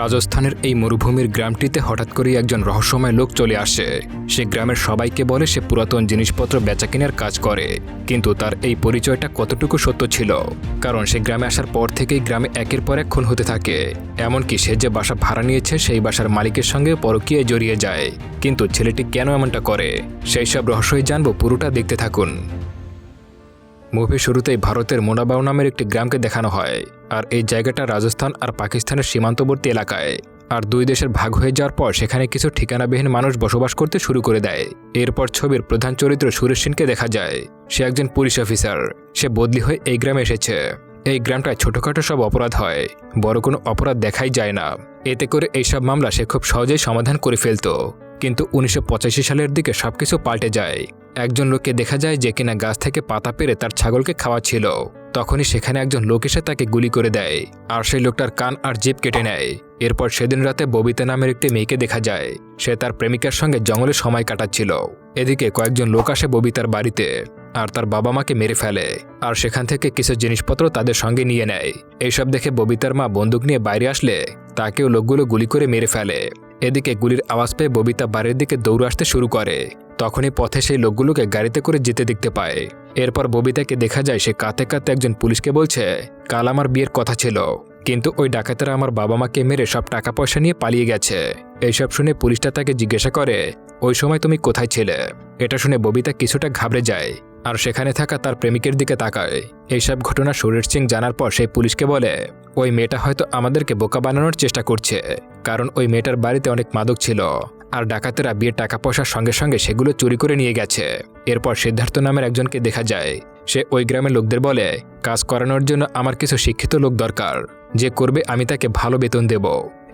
রাজস্থানের এই মরুভূমির গ্রামটিতে হঠাৎ করেই একজন রহস্যময় লোক চলে আসে। সে গ্রামের সবাইকে বলে সে পুরাতন জিনিসপত্র বেচাকেনার কাজ করে, কিন্তু তার এই পরিচয়টা কতটুকু সত্য ছিল? কারণ সে গ্রামে আসার পর থেকেই গ্রামে একের পর এক খুন হতে থাকে। এমনকি সে যে বাসা ভাড়া নিয়েছে, সেই বাসার মালিকের সঙ্গে পরকীয়ে জড়িয়ে যায়। কিন্তু ছেলেটি কেন এমনটা করে? সেই সব রহস্যই জানব, পুরোটা দেখতে থাকুন। মুভি শুরুতেই ভারতের মোনাবাউ নামের একটি গ্রামকে দেখানো হয়, আর এই জায়গাটা রাজস্থান আর পাকিস্তানের সীমান্তবর্তী এলাকায়। আর দুই দেশের ভাগ হয়ে যাওয়ার পর সেখানে কিছু ঠিকানাবিহীন মানুষ বসবাস করতে শুরু করে দেয়। এরপর ছবির প্রধান চরিত্র সুরেশ সেনকে দেখা যায়। সে একজন পুলিশ অফিসার। সে বদলি হয়ে এই গ্রামে এসেছে। এই গ্রামটায় ছোটখাটো সব অপরাধ হয়। বড় কোনো অপরাধ দেখাই যায় না। এতে করে এইসব মামলা সে খুব সহজেই সমাধান করে ফেলত। কিন্তু উনিশশো পঁচাশি সালের দিকে সবকিছু পাল্টে যায়। একজন লোককে দেখা যায় যে কিনা গাছ থেকে পাতা পেরে তার ছাগলকে খাওয়াচ্ছিল। তখনই সেখানে একজন লোক এসে তাকে গুলি করে দেয়, আর সেই লোকটার কান আর জিপ কেটে নেয়। এরপর সেদিন রাতে ববিতা নামের একটি মেয়েকে দেখা যায়, সে তার প্রেমিকার সঙ্গে জঙ্গলে সময় কাটাচ্ছিল। এদিকে কয়েকজন লোক আসে ববিতার বাড়িতে, আর তার বাবা মাকে মেরে ফেলে, আর সেখান থেকে কিছু জিনিসপত্র তাদের সঙ্গে নিয়ে নেয়। এইসব দেখে ববিতার মা বন্দুক নিয়ে বাইরে আসলে, তাকেও লোকগুলো গুলি করে মেরে ফেলে। এদিকে গুলির আওয়াজ পেয়ে ববিতা বাড়ির দিকে দৌড়ে আসতে শুরু করে। তখনই পথে সেই লোকগুলোকে গাড়িতে করে যেতে দেখতে পায়। এরপর ববিতাকে দেখা যায় সে কাতে কাতে একজন পুলিশকে বলছে, কাল আমার বিয়ের কথা ছিল, কিন্তু ওই ডাকাতেরা আমার বাবা মাকে মেরে সব টাকা পয়সা নিয়ে পালিয়ে গেছে। এইসব শুনে পুলিশটা তাকে জিজ্ঞাসা করে, ওই সময় তুমি কোথায় ছিলে? এটা শুনে ববিতা কিছুটা ঘাবড়ে যায়, আর সেখানে থাকা তার প্রেমিকের দিকে তাকায়। এইসব ঘটনা সুরেশ সিং জানার পর সেই পুলিশকে বলে ওই মেয়েটা হয়তো আমাদেরকে বোকা বানানোর চেষ্টা করছে, কারণ ওই মেয়েটার বাড়িতে অনেক মাদক ছিল, আর ডাকাতেরা বিয়ের টাকা পয়সার সঙ্গে সঙ্গে সেগুলো চুরি করে নিয়ে গেছে। এরপর সিদ্ধার্থ নামের একজনকে দেখা যায়, সে ওই গ্রামের লোকদের বলে, কাজ করানোর জন্য আমার কিছু শিক্ষিত লোক দরকার, যে করবে আমি তাকে ভালো বেতন দেব।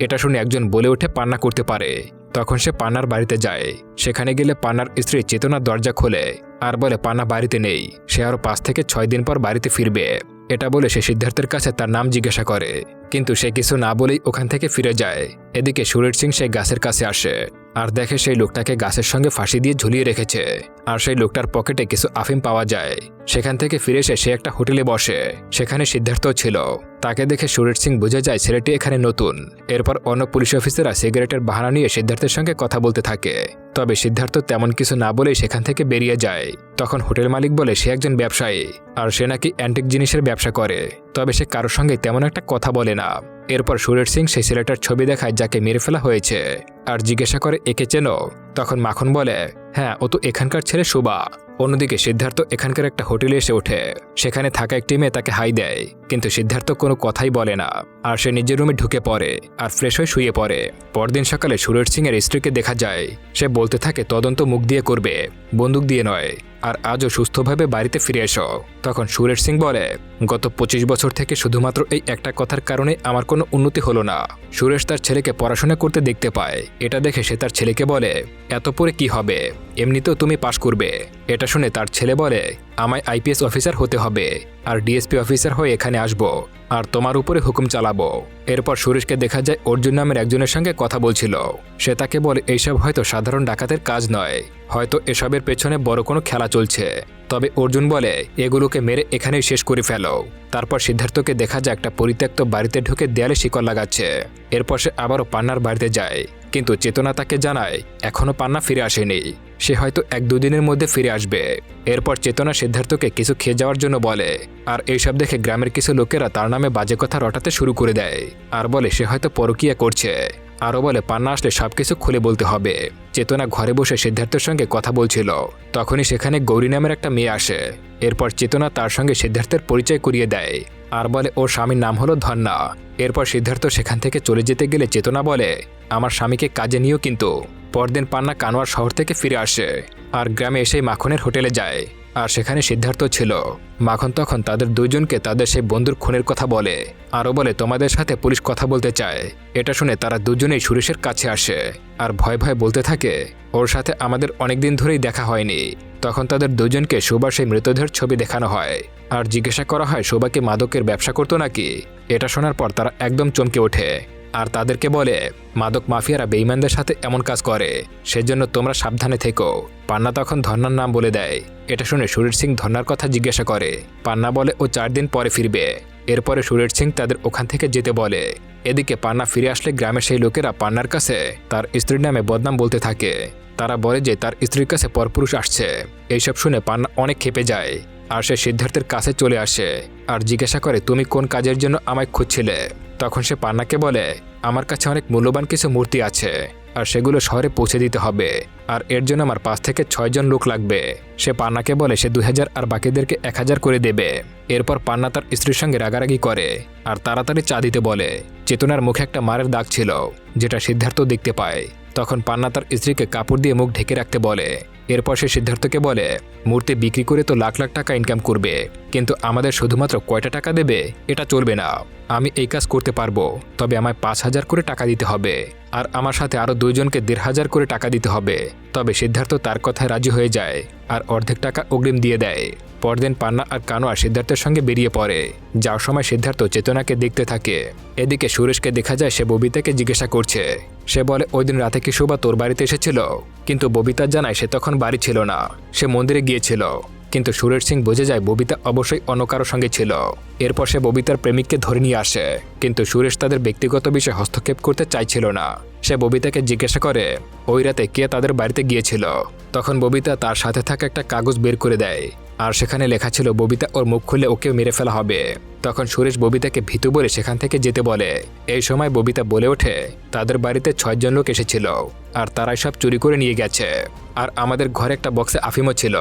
এটা শুনে একজন বলে ওঠে পান্না করতে পারে। তখন সে পান্নার বাড়িতে যায়, সেখানে গেলে পান্নার স্ত্রী চেতনার দরজা খোলে, আর বলে, পান্না বাড়িতে নেই, সে আরও পাঁচ থেকে ছয় দিন পর বাড়িতে ফিরবে। এটা বলে সে সিদ্ধার্থের কাছে তার নাম জিজ্ঞাসা করে, কিন্তু সে কিছু না বলেই ওখান থেকে ফিরে যায়। এদিকে সুরের সিং সেই গাছের কাছে আসে, আর দেখে সেই লোকটাকে গাছের সঙ্গে ফাঁসি দিয়ে ঝুলিয়ে রেখেছে, আর সেই লোকটার পকেটে কিছু আফিম পাওয়া যায়। সেখান থেকে ফিরে এসে সে একটা হোটেলে বসে, সেখানে সিদ্ধার্থ ছিল। তাকে দেখে সুরেশ সিং বুঝে যায় ছেলেটি এখানে নতুন। এরপর অন্য পুলিশ অফিসাররা সিগারেটের বাহানা নিয়ে সিদ্ধার্থের সঙ্গে কথা বলতে থাকে। তবে সিদ্ধার্থ তেমন কিছু না বলেই সেখান থেকে বেরিয়ে যায়। তখন হোটেল মালিক বলে সে একজন ব্যবসায়ী, আর সে নাকি অ্যান্টিক জিনিসের ব্যবসা করে। তবে সে কারোর সঙ্গে তেমন একটা কথা বলে না। এরপর সুরেশ সিং সেই ছেলেটার ছবি দেখায় যাকে মেরে ফেলা হয়েছে, আর জিজ্ঞাসা করে, একে চেনো? তখন মাখন বলে হ্যাঁ ও তো এখানকার ছেলে শোভা। অন্যদিকে সিদ্ধার্থ এখানকার একটা হোটেলে এসে ওঠে। সেখানে থাকা একটি মেয়ে তাকে হাই দেয়। কিন্তু সিদ্ধার্থ কোনো কথাই বলে না। আর সে নিজের রুমে ঢুকে পড়ে আর ফ্রেশ হয়ে শুয়ে পড়ে। পরদিন সকালে সুরেশ সিং এর স্ত্রীকে দেখা যায়। সে বলতে থাকে, তদন্ত মুখ দিয়ে করবে, বন্দুক দিয়ে নয়। আর আজও সুস্থভাবে বাড়িতে ফিরে এসো। তখন সুরেশ সিং বলে, গত পঁচিশ বছর থেকে শুধুমাত্র এই একটা কথার কারণে আমার কোনো উন্নতি হলো না। সুরেশ তার ছেলেকে পড়াশোনা করতে দেখতে পায়। এটা দেখে সে তার ছেলেকে বলে, এত পরে কি হবে? এমনিতেও তুমি পাশ করবে। এটা শুনে তার ছেলে বলে আমায় আইপিএস অফিসার হতে হবে আর ডিএসপি অফিসার হয়ে এখানে আসব আর তোমার উপরে হুকুম চালাবো। এরপর সুরেশকে দেখা যায় অর্জুন নামের একজনের সঙ্গে কথা বলছিল। সে তাকে বলে, এইসব হয়তো সাধারণ ডাকাতের কাজ নয়। হয়তো এসবের পেছনে বড় কোনো খেলা চলছে। তবে অর্জুন বলে, এগুলোকে মেরে এখানেই শেষ করে ফেলো। তারপর সিদ্ধার্থকে দেখা যায় একটা পরিত্যক্ত বাড়িতে ঢুকে দেয়ালে শিকল লাগাচ্ছে। এরপর সে আবারও পান্নার বাড়িতে যায়। কিন্তু চেতনা তাকে জানায় এখনও পান্না ফিরে আসেনি। সে হয়তো এক দুদিনের মধ্যে ফিরে আসবে। এরপর চেতনা সিদ্ধার্থকে কিছু খেয়ে যাওয়ার জন্য বলে, আর এইসব দেখে গ্রামের কিছু লোকেরা তার নামে বাজে কথা রটাতে শুরু করে দেয়। আর বলে, সে হয়তো পরকিয়া করছে। আরও বলে, পান্না আসলে সব কিছু খুলে বলতে হবে। চেতনা ঘরে বসে সিদ্ধার্থের সঙ্গে কথা বলছিল। তখনই সেখানে গৌরী নামের একটা মেয়ে আসে। এরপর চেতনা তার সঙ্গে সিদ্ধার্থের পরিচয় করিয়ে দেয়। আর বলে, ওর স্বামীর নাম হলো ধন্যা এরপর সিদ্ধার্থ সেখান থেকে চলে যেতে গেলে চেতনা বলে, আমার স্বামীকে কাজে নিও কিন্তু। পরদিন পান্না কানোয়ার শহর থেকে ফিরে আসে আর গ্রামে এসেই মাখনের হোটেলে যায়। আর সেখানে সিদ্ধার্থ ছিল। মাখন তখন তাদের দুইজনকে তাদের সেই বন্ধুর খুনের কথা বলে, আরও বলে, তোমাদের সাথে পুলিশ কথা বলতে চায়। এটা শুনে তারা দুজনেই সুরেশের কাছে আসে আর ভয় ভয় বলতে থাকে, ওর সাথে আমাদের অনেকদিন ধরেই দেখা হয়নি। তখন তাদের দুজনকে শোভা সেই মৃতদেহের ছবি দেখানো হয়। আর জিজ্ঞাসা করা হয় শোভাকে মাদকের ব্যবসা করতো নাকি? এটা শোনার পর তারা একদম চমকে ওঠে। আর তাদেরকে বলে, মাদক মাফিয়ারা বেইমানদের সাথে এমন কাজ করে। সেজন্য তোমরা সাবধানে থেকো। পান্না তখন ধন্নার নাম বলে দেয়। এটা শুনে সুরেশ সিং ধন্নার কথা জিজ্ঞাসা করে। পান্না বলে, ও চার দিন পরে ফিরবে। এরপরে সুরেশ সিং তাদের ওখান থেকে যেতে বলে। এদিকে পান্না ফিরে আসলে গ্রামের সেই লোকেরা পান্নার কাছে তার স্ত্রীর নামে বদনাম বলতে থাকে। তারা বলে যে তার স্ত্রীর কাছে পরপুরুষ আসছে। এইসব শুনে পান্না অনেক খেপে যায়। আর সে সিদ্ধার্থের কাছে চলে আসে আর জিজ্ঞাসা করে, তুমি কোন কাজের জন্য আমায় খুঁজছিলে? তখন সে পান্নাকে বলে, আমার কাছে অনেক মূল্যবান কিছু মূর্তি আছে আর সেগুলো শহরে পৌঁছে দিতে হবে আর এর জন্য আমার পাঁচ থেকে ছয়জন লোক লাগবে। সে পান্নাকে বলে, সে দুই হাজার আর বাকিদেরকে এক হাজার করে দেবে। এরপর পান্না তার স্ত্রীর সঙ্গে রাগারাগি করে আর তাড়াতাড়ি চা দিতে বলে। চেতনার মুখে একটা মারের দাগ ছিল, যেটা সিদ্ধার্থ দেখতে পায়। তখন পান্না তার স্ত্রীকে কাপড় দিয়ে মুখ ঢেকে রাখতে বলে। এরপর সে সিদ্ধার্থকে বলে, মূর্তি বিক্রি করে তো লাখ লাখ টাকা ইনকাম করবে, কিন্তু আমাদের শুধুমাত্র কয়টা টাকা দেবে, এটা চলবে না। আমি এই কাজ করতে পারব, তবে আমায় পাঁচ হাজার করে টাকা দিতে হবে, আর আমার সাথে আরও দুইজনকে দেড় হাজার করে টাকা দিতে হবে। তবে সিদ্ধার্থ তার কথায় রাজি হয়ে যায়, আর অর্ধেক টাকা অগ্রিম দিয়ে দেয়। পরদিন পান্না আর কানোয়া সিদ্ধার্থের সঙ্গে বেরিয়ে পড়ে। যাওয়ার সময় সিদ্ধার্থ চেতনাকে দেখতে থাকে। এদিকে সুরেশকে দেখা যায় সে ববিতাকে জিজ্ঞাসা করছে। সে বলে, ওই দিন রাতে কি শোভা তোর বাড়িতে এসেছিল? কিন্তু ববিতা জানায় সে তখন বাড়ি ছিল না। সে মন্দিরে গিয়েছিল। কিন্তু সুরেশ সিং বুঝে যায় ববিতা অবশ্যই অন্য কারও সঙ্গে ছিল। এরপর সে ববিতার প্রেমিককে ধরে নিয়ে আসে। কিন্তু সুরেশ তাদের ব্যক্তিগত বিষয়ে হস্তক্ষেপ করতে চাইছিল না। সে ববিতাকে জিজ্ঞাসা করে, ওই রাতে কে তাদের বাড়িতে গিয়েছিল? তখন ববিতা তার সাথে থাকা একটা কাগজ বের করে দেয়। আর সেখানে লেখা ছিল, ববিতা ওর মুখ খুলে ওকে মেরে ফেলা হবে। তখন সুরেশ ববিতাকে ভীতু বলে সেখান থেকে যেতে বলে। এই সময় ববিতা বলে ওঠে, তাদের বাড়িতে ছয়জন লোক এসেছিল, আর তারাই সব চুরি করে নিয়ে গেছে। আর আমাদের ঘরে একটা বক্সে আফিমও ছিল।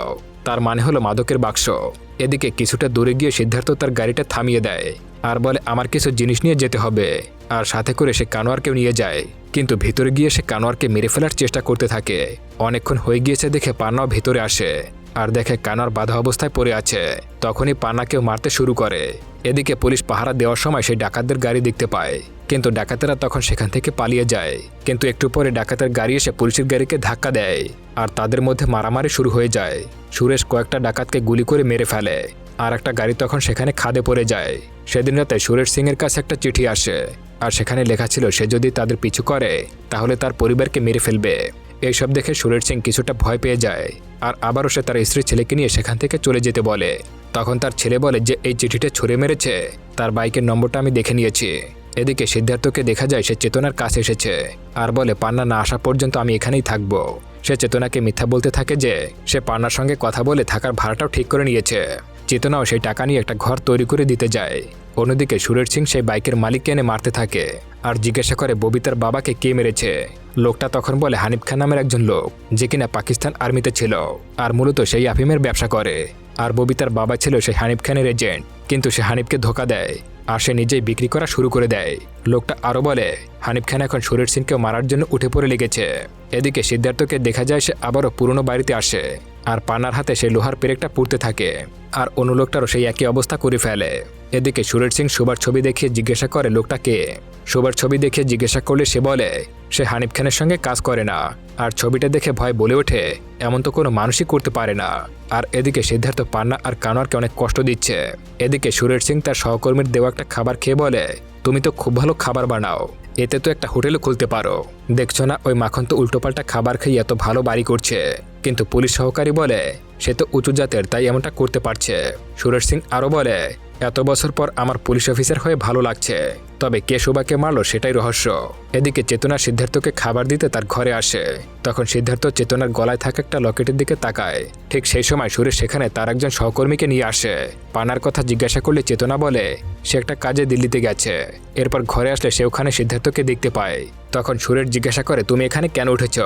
তার মানে হলো মাদকের বাক্স। এদিকে কিছুটা দূরে গিয়ে সিদ্ধার্থ তার গাড়িটা থামিয়ে দেয়, আর বলে, আমার কিছু জিনিস নিয়ে যেতে হবে। আর সাথে করে সে কানোয়ারকেও নিয়ে যায়। কিন্তু ভিতরে গিয়ে সে কানোয়ারকে মেরে ফেলার চেষ্টা করতে থাকে। অনেকক্ষণ হয়ে গিয়েছে দেখে পান্নাও ভিতরে আসে। আর দেখে কানার বাধা অবস্থায় পড়ে আছে। তখনই পান্নাকেও মারতে শুরু করে। এদিকে পুলিশ পাহারা দেওয়ার সময় সেই ডাকাতদের গাড়ি দেখতে পায়। কিন্তু ডাকাতেরা তখন সেখান থেকে পালিয়ে যায়। কিন্তু একটু পরে ডাকাতের গাড়ি এসে পুলিশের গাড়িকে ধাক্কা দেয় আর তাদের মধ্যে মারামারি শুরু হয়ে যায়। সুরেশ কয়েকটা ডাকাতকে গুলি করে মেরে ফেলে। আর একটা গাড়ি তখন সেখানে খাদে পড়ে যায়। সেদিন রাতে সুরেশ সিং এর কাছে একটা চিঠি আসে। আর সেখানে লেখা ছিল, সে যদি তাদের পিছু করে, তাহলে তার পরিবারকে মেরে ফেলবে। এইসব দেখে সুরেশ সিং কিছুটা ভয় পেয়ে যায়, আর আবারও সে তার স্ত্রী ছেলেকে নিয়ে সেখান থেকে চলে যেতে বলে। তখন তার ছেলে বলে যে, এই চিঠিটা ছুঁড়ে মেরেছে। তার বাইকের নম্বরটা আমি দেখে নিয়েছি। এদিকে সিদ্ধার্থকে দেখা যায় সে চেতনার কাছে এসেছে, আর বলে, পান্না না আসা পর্যন্ত আমি এখানেই থাকব। সে চেতনাকে মিথ্যা বলতে থাকে যে, সে পান্নার সঙ্গে কথা বলে থাকার ভাড়াটাও ঠিক করে নিয়েছে। চেতনাও সেই টাকা নিয়ে একটা ঘর তৈরি করে দিতে যায়। অন্যদিকে সুরেশ সিং সেই বাইকের মালিককে এনে মারতে থাকে, আর জিজ্ঞাসা করে, ববিতার বাবাকে কে মেরেছে? লোকটা তখন বলে হানিফ খান নামের একজন লোক, যে কিনা পাকিস্তান আর্মিতে ছিল, আর মূলত সেই আফিমের ব্যবসা করে। আর ববিতার বাবা ছিল সেই হানিফ খানের এজেন্ট, কিন্তু সে হানিফকে ধোকা দেয়, আর সে নিজেই বিক্রি করা শুরু করে দেয়। লোকটা আরও বলে, হানিফ খান এখন সুরেশ সিংকে মারার জন্য উঠে পড়ে লেগেছে। এদিকে সিদ্ধার্থকে দেখা যায় সে আবারও পুরনো বাড়িতে আসে, আর পানার হাতে সে লোহার পেরেকটা পুড়তে থাকে, আর অন্য লোকটারও সেই একই অবস্থা করে ফেলে। এদিকে সুরেশ সিং শোবার ছবি দেখিয়ে জিজ্ঞাসা করে লোকটা কে। শোবার ছবি দেখে জিজ্ঞাসা করলে সে বলে, সে হানিফ খানের সঙ্গে কাজ করে না। আর ছবিটা দেখে ভয় বলে ওঠে, এমন তো কোনো মানুষই করতে পারে না। আর এদিকে সিদ্ধার্থ পান্না আর কানোয়ারকে অনেক কষ্ট দিচ্ছে। এদিকে সুরেশ সিং তার সহকর্মীর দেওয়া একটা খাবার খেয়ে বলে, তুমি তো খুব ভালো খাবার বানাও। এতে তো একটা হোটেলও খুলতে পারো। দেখছ না, ওই মাখন তো উল্টোপাল্টা খাবার খেয়ে এত ভালো বাড়ি করছে। কিন্তু পুলিশ সহকারী বলে, সে তো উঁচু জাতের, তাই এমনটা করতে পারছে। সুরেশ সিং আরও বলে এত বছর পর আমার পুলিশ অফিসার হয়ে ভালো লাগছে, তবে কে শোভাকে মারলো সেটাই রহস্য। এদিকে চেতনা সিদ্ধার্থকে খাবার দিতে তার ঘরে আসে। তখন সিদ্ধার্থ চেতনার গলায় থাকা একটা লকেটের দিকে তাকায়। ঠিক সেই সময় সুরেশ সেখানে তার একজন সহকর্মীকে নিয়ে আসে। পানার কথা জিজ্ঞাসা করলে চেতনা বলে, সে একটা কাজে দিল্লিতে গেছে। এরপর ঘরে আসলে সে ওখানে সিদ্ধার্থকে দেখতে পায়। তখন সুরেশ জিজ্ঞাসা করে, তুমি এখানে কেন উঠেছ?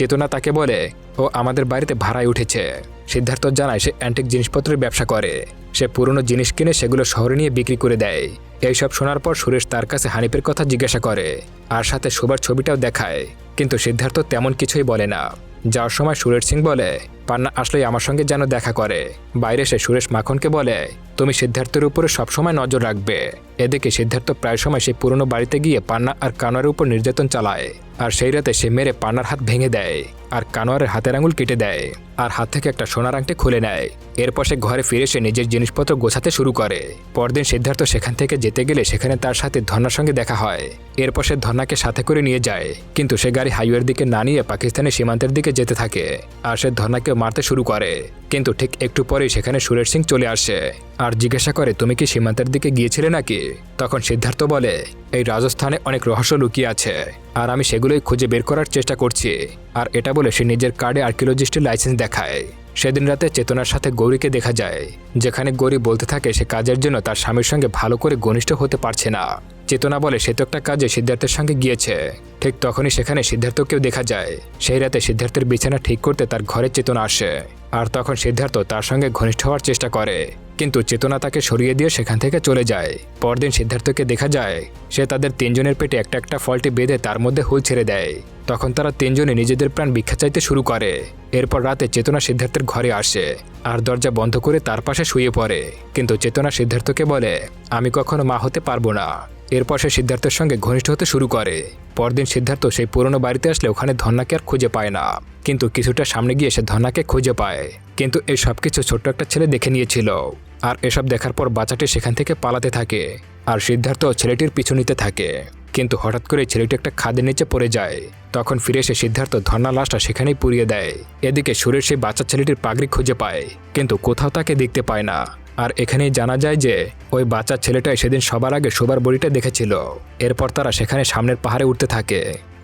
চেতনা তাকে বলে, ও আমাদের বাড়িতে ভাড়ায় উঠেছে। সিদ্ধার্থ জানায়, সে অ্যান্টিক জিনিসপত্রের ব্যবসা করে। সে পুরনো জিনিস কিনে সেগুলো শহরে নিয়ে বিক্রি করে দেয়। এইসব শোনার পর সুরেশ তার কাছে হানিফের কথা জিজ্ঞাসা করে আর সাথে শোবার ছবিটাও দেখায়। কিন্তু সিদ্ধার্থ তেমন কিছুই বলে না। যাওয়ার সময় সুরেশ সিং বলে, পান্না আসলেই আমার সঙ্গে যেন দেখা করে। বাইরে সে সুরেশ মাখনকে বলে তুমি সিদ্ধার্থের উপরে সবসময় নজর রাখবে। এদিকে সিদ্ধার্থ প্রায় সময় সেই পুরনো বাড়িতে গিয়ে পান্না আর কানোয়ারের উপর নির্যাতন চালায়, আর সেই রাতে সে মেরে পান্নার হাত ভেঙে দেয়, আর কানোয়ারের হাতের আঙুল কেটে দেয়, আর হাত থেকে একটা সোনার আংটি খুলে নেয়। এরপর সে ঘরে ফিরে এসে নিজের জিনিসপত্র গোছাতে শুরু করে। পরদিন সিদ্ধার্থ সেখান থেকে যেতে গেলে সেখানে তার সাথে ধন্যার সঙ্গে দেখা হয়। এরপর সে ধন্যাকে সাথে করে নিয়ে যায়, কিন্তু সে গাড়ি হাইওয়ের দিকে না নিয়ে পাকিস্তানের সীমান্তের দিকে যেতে থাকে, আর সে ধন্যাকে মারতে শুরু করে। কিন্তু ঠিক একটু পরেই সেখানে সুরেশ সিং চলে আসে, আর জিজ্ঞাসা করে, তুমি কি সীমান্তের দিকে গিয়েছিলে নাকি? তখন সিদ্ধার্থ বলে, এই রাজস্থানে অনেক রহস্য লুকিয়ে আছে, আর আমি সেগুলোই খুঁজে বের করার চেষ্টা করছি। আর এটা বলে সে নিজের কার্ডে আর্কিওলজিস্টের লাইসেন্স দেখায়। সেদিন রাতে চেতনার সাথে গৌরীকে দেখা যায়, যেখানে গৌরী বলতে থাকে সে কাজের জন্য তার স্বামীর সঙ্গে ভালো করে ঘনিষ্ঠ হতে পারছে না। চেতনা বলে, সে তো একটা কাজে সিদ্ধার্থের সঙ্গে গিয়েছে। ঠিক তখনই সেখানে সিদ্ধার্থকেও দেখা যায়, সেই রাতে সিদ্ধার্থের বিছানা ঠিক করতে তার ঘরে চেতনা আসে। আর তখন সিদ্ধার্থ তার সঙ্গে ঘনিষ্ঠ হওয়ার চেষ্টা করে। কিন্তু চেতনা তাকে সরিয়ে দিয়ে সেখান থেকে চলে যায়। পরদিন সিদ্ধার্থকে দেখা যায়, সে তাদের তিনজনের পেটে একটা একটা ফলটি বেঁধে তার মধ্যে হুল ছেড়ে দেয়। তখন তারা তিনজনে নিজেদের প্রাণ ভিক্ষা চাইতে শুরু করে। এরপর রাতে চেতনা সিদ্ধার্থের ঘরে আসে আর দরজা বন্ধ করে তার পাশে শুয়ে পড়ে। কিন্তু চেতনা সিদ্ধার্থকে বলে, আমি কখনো মা হতে পারব না। এরপর সে সিদ্ধার্থের সঙ্গে ঘনিষ্ঠ হতে শুরু করে। পরদিন সিদ্ধার্থ সেই পুরনো বাড়িতে আসলে ওখানে ধন্যাকে আর খুঁজে পায় না। কিন্তু কিছুটা সামনে গিয়ে সে ধন্যাকে খুঁজে পায়। কিন্তু এই সব কিছু ছোট্ট একটা ছেলে দেখে নিয়েছিল। আর এসব দেখার পর বাচ্চাটি সেখান থেকে পালাতে থাকে। আর সিদ্ধার্থ ছেলেটির পিছু নিতে থাকে। কিন্তু হঠাৎ করে ছেলেটি একটা খাদের নিচে পড়ে যায়। তখন ফিরে এসে সিদ্ধার্থ ধর্না লাশটা সেখানেই পুড়িয়ে দেয়। এদিকে সুরের সেই বাচ্চা ছেলেটির পাগড়ি খুঁজে পায়। কিন্তু কোথাও তাকে দেখতে পায় না। আর এখানেই জানা যায় যে, ওই বাচ্চা ছেলেটাই সেদিন সবার আগে শোবার বড়িটা দেখেছিল। এরপর তারা সেখানে সামনের পাহাড়ে উঠতে থাকে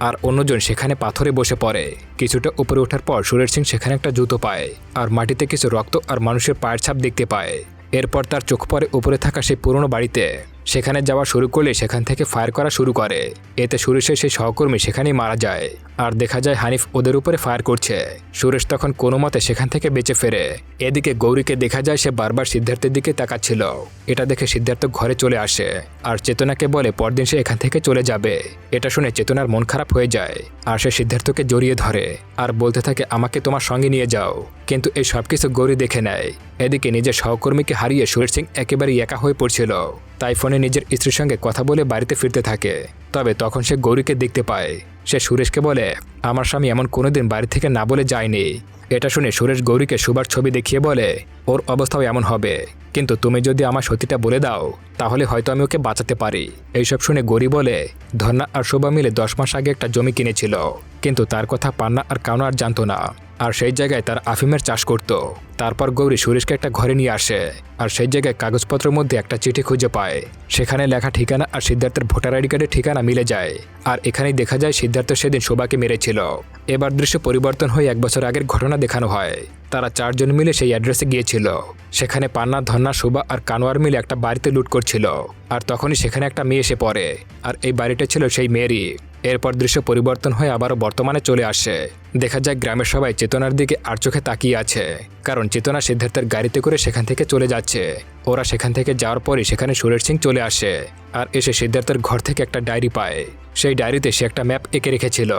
আর অন্যজন সেখানে পাথরে বসে পড়ে। কিছুটা উপরে ওঠার পর সুরের সিং সেখানে একটা জুতো পায় আর মাটিতে কিছু রক্ত আর মানুষের পায়ের ছাপ দেখতে পায়। এরপর তার চোখ পরে উপরে থাকা সেই পুরনো বাড়িতে। সেখানে যাওয়া শুরু করলে সেখান থেকে ফায়ার করা শুরু করে। এতে সুরেশের সেই সহকর্মী সেখানেই মারা যায়। আর দেখা যায় হানিফ ওদের উপরে ফায়ার করছে। সুরেশ তখন কোনো মতে সেখান থেকে বেঁচে ফেরে। এদিকে গৌরীকে দেখা যায় সে বারবার সিদ্ধার্থের দিকে তাকাচ্ছিল। এটা দেখে সিদ্ধার্থ ঘরে চলে আসে। আর চেতনাকে বলে পরদিন সে এখান থেকে চলে যাবে। এটা শুনে চেতনার মন খারাপ হয়ে যায়। আর সে সিদ্ধার্থকে জড়িয়ে ধরে। আর বলতে থাকে, আমাকে তোমার সঙ্গে নিয়ে যাও। কিন্তু এই সব কিছু গৌরী দেখে নেয়। এদিকে নিজের সহকর্মীকে হারিয়ে সুরেশ সিং একেবারেই একা হয়ে পড়ছিল। তাই ফোনে নিজের স্ত্রীর সঙ্গে কথা বলে বাড়িতে ফিরতে থাকে। তবে তখন সে গৌরীকে দেখতে পায়। সে সুরেশকে বলে, আমার স্বামী এমন কোনোদিন বাড়ি থেকে না বলে যায়নি। এটা শুনে সুরেশ গৌরীকে সুবার ছবি দেখিয়ে বলে, ওর অবস্থাও এমন হবে। কিন্তু তুমি যদি আমার সত্যিটা বলে দাও, তাহলে হয়তো আমি ওকে বাঁচাতে পারি। এইসব শুনে গৌরী বলে ধর্না আর শোভা মিলে দশ মাস আগে একটা জমি কিনেছিল। কিন্তু তার কথা পান্না আর কানো আর জানতো না। আর সেই জায়গায় তার আফিমের চাষ করত। তারপর গৌরী সুরেশকে একটা ঘরে নিয়ে আসে আর সেই জায়গায় কাগজপত্রের মধ্যে একটা চিঠি খুঁজে পায়। সেখানে লেখা ঠিকানা আর সিদ্ধার্থের ভোটার আইডি কার্ডের ঠিকানা মিলে যায়। আর এখানেই দেখা যায় সিদ্ধার্থ সেদিন শোভাকে মেরেছিল। এবার দৃশ্য পরিবর্তন হয়ে এক বছর আগের ঘটনা দেখানো হয়। তারা চারজন মিলে সেই অ্যাড্রেসে গিয়েছিল। সেখানে পান্না, ধন্না, শোভা আর কানোয়ার মিলে একটা বাড়িতে লুট করছিল। আর তখনই সেখানে একটা মেয়ে এসে পড়ে। আর এই বাড়িটা ছিল সেই মেয়েরই। এরপর দৃশ্য পরিবর্তন হয়ে আবারও বর্তমানে চলে আসে। দেখা যায় গ্রামের সবাই চেতনার দিকে আর চোখে তাকিয়ে আছে, কারণ চেতনা সিদ্ধার্থের গাড়িতে করে সেখান থেকে চলে যাচ্ছে। ওরা সেখান থেকে যাওয়ার পরই সেখানে সুরেশ সিং চলে আসে, আর এসে সিদ্ধার্থের ঘর থেকে একটা ডায়েরি পায়। সেই ডায়েরিতে সে একটা ম্যাপ এঁকে রেখেছিল,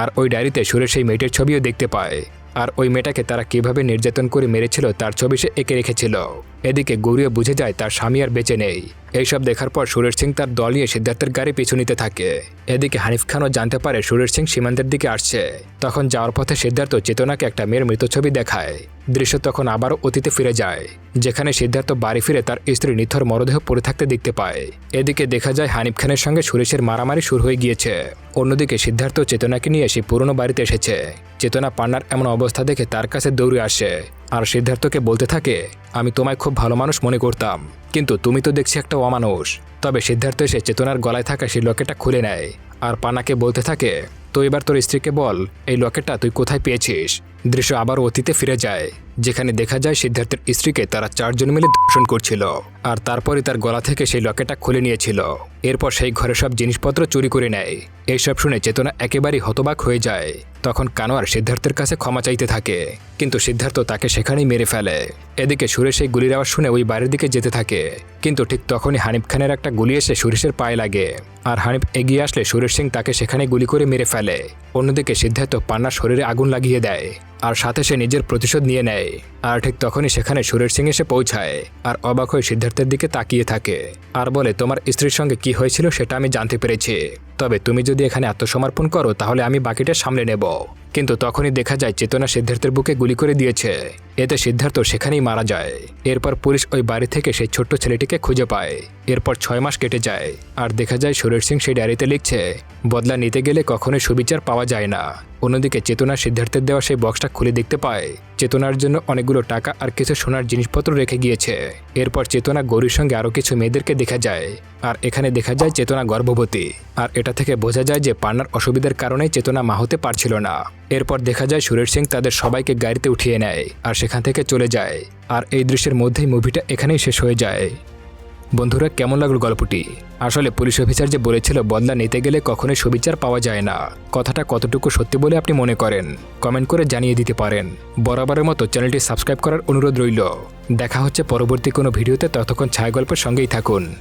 আর ওই ডায়েরিতে সুরেশ সেই মেয়েটির ছবিও দেখতে পায়, আর ওই মেয়েটাকে তারা কীভাবে নির্যাতন করে মেরেছিল তার ছবি সে এঁকে রেখেছিল। এদিকে গৌরীও বুঝে যায় তার স্বামী আর বেঁচে নেই। এইসব দেখার পর সুরেশ সিং তার দল নিয়ে সিদ্ধার্থের গাড়ি পিছু নিতে থাকে। এদিকে হানিফ খানও জানতে পারে সুরেশ সিং সীমান্তের দিকে আসছে। তখন যাওয়ার পথে সিদ্ধার্থ চেতনাকে একটা মেয়ের মৃত ছবি দেখায়। দৃশ্য তখন আবারও অতীতে ফিরে যায়, যেখানে সিদ্ধার্থ বাড়ি ফিরে তার স্ত্রী নিথর মরদেহ পড়ে থাকতে দেখতে পায়। এদিকে দেখা যায় হানিফ খানের সঙ্গে সুরেশের মারামারি শুরু হয়ে গিয়েছে। অন্যদিকে সিদ্ধার্থ চেতনাকে নিয়ে সেই পুরনো বাড়িতে এসেছে। চেতনা পান্নার এমন অবস্থা দেখে তার কাছে দৌড়ে আসে। আর সিদ্ধার্থকে বলতে থাকে, আমি তোমায় খুব ভালো মানুষ মনে করতাম, কিন্তু তুমি তো দেখছি একটা অমানুষ। তবে সিদ্ধার্থ এসে চেতনার গলায় থাকা সেই লকেটটা খুলে নেয় আর পানাকে বলতে থাকে, তো এবার তোর স্ত্রীকে বল, এই লকেটটা তুই কোথায় পেয়েছিস? দৃশ্য আবার অতীতে ফিরে যায়। যেখানে দেখা যায় সিদ্ধার্থের স্ত্রীকে তারা চারজন মিলে দর্শন করছিল আর তারপরে তার গলা থেকে সেই লকেটটা খুলে নিয়েছিল। এরপর সেই ঘরে সব জিনিসপত্র চুরি করে নেয়। এইসব শুনে চেতনা একেবারেই হতবাক হয়ে যায়। তখন কানোয়ার সিদ্ধার্থের কাছে ক্ষমা চাইতে থাকে, কিন্তু সিদ্ধার্থ তাকে সেখানেই মেরে ফেলে। এদিকে সুরেশ এই গুলির আওয়াজ শুনে ওই বাড়ির দিকে যেতে থাকে, কিন্তু ঠিক তখনই হানিফ খানের একটা গুলি এসে সুরেশের পায়ে লাগে আর হানিফ এগিয়ে আসলে সুরেশ সিং তাকে সেখানে গুলি করে মেরে ফেলে। অন্যদিকে সিদ্ধার্থ পান্নার শরীরে আগুন লাগিয়ে দেয়। আর সাথে সে নিজের প্রতিশোধ নিয়ে নেয়। আর ঠিক তখনই সেখানে সুরেশ সিং এসে পৌঁছায় আর অবাক হয়ে সিদ্ধার্থের দিকে তাকিয়ে থাকে। আর বলে, তোমার স্ত্রীর সঙ্গে কি হয়েছিল সেটা আমি জানতে পেরেছি। তবে তুমি যদি এখানে আত্মসমর্পণ করো, তাহলে আমি বাকিটা সামলে নেব। কিন্তু তখনই দেখা যায় চেতনা সিদ্ধার্থের বুকে গুলি করে দিয়েছে। এতে সিদ্ধার্থ সেখানেই মারা যায়। এরপর পুলিশ ওই বাড়ি থেকে সেই ছোট্ট ছেলেটিকে খুঁজে পায়। এরপর ছয় মাস কেটে যায়। আর দেখা যায় সুরেশ সিং সেই ডায়েরিতে লিখছে, বদলা নিতে গেলে কখনোই সুবিচার পাওয়া যায় না। অন্যদিকে চেতনা সিদ্ধার্থের দেওয়া সেই বক্সটা খুলে দেখতে পায়। চেতনার জন্য অনেকগুলো টাকা আর কিছু সোনার জিনিসপত্র রেখে গিয়েছে। এরপর চেতনা গৌরীর সঙ্গে আরও কিছু মেয়েদেরকে দেখা যায়। আর এখানে দেখা যায় চেতনা গর্ভবতী। আর এটা থেকে বোঝা যায় যে পান্নার অসুবিধার কারণেই চেতনা মা হতে পারছিল না। এরপর দেখা যায় সুরেশ সিং তাদের সবাইকে গাড়িতে উঠিয়ে নেয় আর সেখান থেকে চলে যায়। আর এই দৃশ্যের মধ্যেই মুভিটা এখানেই শেষ হয়ে যায়। বন্ধুরা, কেমন লাগল গল্পটি? আসলে পুলিশ অফিসার যে বলেছিল, বদলা নিতে গেলে কখনোই সুবিচার পাওয়া যায় না। কথাটা কতটুকু সত্যি বলে আপনি মনে করেন? কমেন্ট করে জানিয়ে দিতে পারেন। বরাবরের মতো চ্যানেলটি সাবস্ক্রাইব করার অনুরোধ রইল। দেখা হচ্ছে পরবর্তী কোনো ভিডিওতে, ততক্ষণ ছায়া গল্পের সঙ্গেই থাকুন।